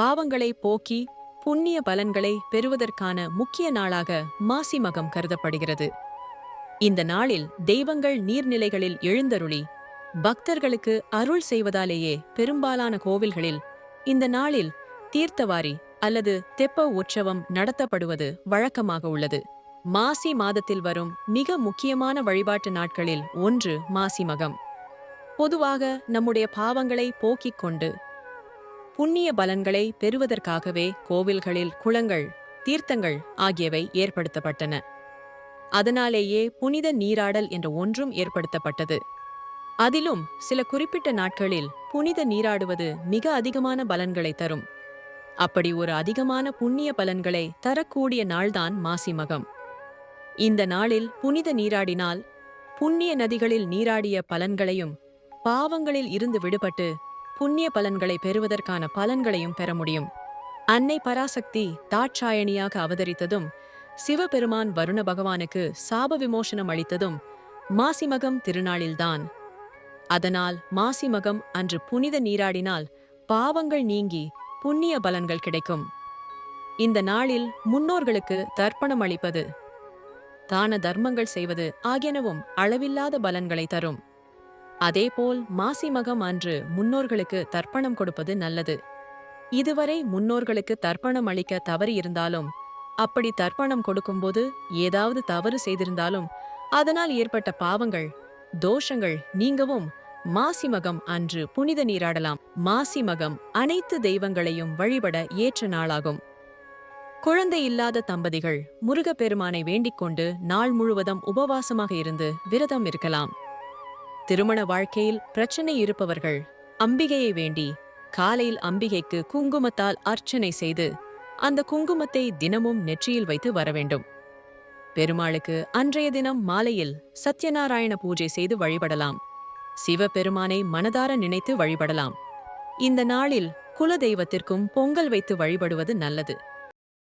பாவங்களை போக்கி புண்ணிய பலன்களை பெறுவதற்கான முக்கிய நாளாக மாசி மகம் கருதப்படுகிறது. இந்த நாளில் தெய்வங்கள் நீர்நிலைகளில் எழுந்தருளி பக்தர்களுக்கு அருள் செய்வதாலேயே பெரும்பாலான கோவில்களில் இந்த நாளில் தீர்த்தவாரி அல்லது தெப்ப உற்சவம் நடத்தப்படுவது வழக்கமாக உள்ளது. மாசி மாதத்தில் வரும் மிக முக்கியமான வழிபாட்டு நாட்களில் ஒன்று மாசி மகம். பொதுவாக நம்முடைய பாவங்களை போக்கிக் கொண்டு புண்ணிய பலன்களை பெறுவதற்காகவே கோவில்களில் குளங்கள் தீர்த்தங்கள் ஆகியவை ஏற்படுத்தப்பட்டன. அதனாலேயே புனித நீராடல் என்ற ஒன்றும் ஏற்படுத்தப்பட்டது. அதிலும் சில குறிப்பிட்ட நாட்களில் புனித நீராடுவது மிக அதிகமான பலன்களை தரும். அப்படி ஒரு அதிகமான புண்ணிய பலன்களை தரக்கூடிய நாள்தான் மாசிமகம். இந்த நாளில் புனித நீராடினால் புண்ணிய நதிகளில் நீராடிய பலன்களையும் பாவங்களில் இருந்து விடுபட்டு புண்ணிய பலன்களை பெறுவதற்கான பலன்களையும் பெற முடியும். அன்னை பராசக்தி தாட்சாயணியாக அவதரித்ததும் சிவபெருமான் வருண பகவானுக்கு சாப விமோசனம் அளித்ததும் மாசிமகம் திருநாளில்தான். அதனால் மாசிமகம் அன்று புனித நீராடினால் பாவங்கள் நீங்கி புண்ணிய பலன்கள் கிடைக்கும். இந்த நாளில் முன்னோர்களுக்கு தர்ப்பணம் அளிப்பது தான தர்மங்கள் செய்வது ஆகியனவும் அளவில்லாத பலன்களை தரும். அதேபோல் மாசிமகம் அன்று முன்னோர்களுக்கு தர்ப்பணம் கொடுப்பது நல்லது. இதுவரை முன்னோர்களுக்கு தர்ப்பணம் அளிக்க தவறு இருந்தாலும் அப்படி தர்ப்பணம் கொடுக்கும்போது ஏதாவது தவறு செய்திருந்தாலும் அதனால் ஏற்பட்ட பாவங்கள் தோஷங்கள் நீங்கவும் மாசிமகம் அன்று புனித நீராடலாம். மாசிமகம் அனைத்து தெய்வங்களையும் வழிபட ஏற்ற நாளாகும். குழந்தை இல்லாத தம்பதிகள் முருகப்பெருமானை வேண்டிக் கொண்டு நாள் முழுவதும் உபவாசமாக இருந்து விரதம் இருக்கலாம். திருமண வாழ்க்கையில் பிரச்சனை இருப்பவர்கள். அம்பிகையை வேண்டி காலையில் அம்பிகைக்கு குங்குமத்தால் அர்ச்சனை செய்து அந்த குங்குமத்தை தினமும் நெற்றியில் வைத்து வர வேண்டும். பெருமாளுக்கு அன்றைய தினம் மாலையில் சத்யநாராயண பூஜை செய்து வழிபடலாம். சிவபெருமானை மனதார நினைத்து வழிபடலாம். இந்த நாளில் குலதெய்வத்திற்கும் பொங்கல் வைத்து வழிபடுவது நல்லது.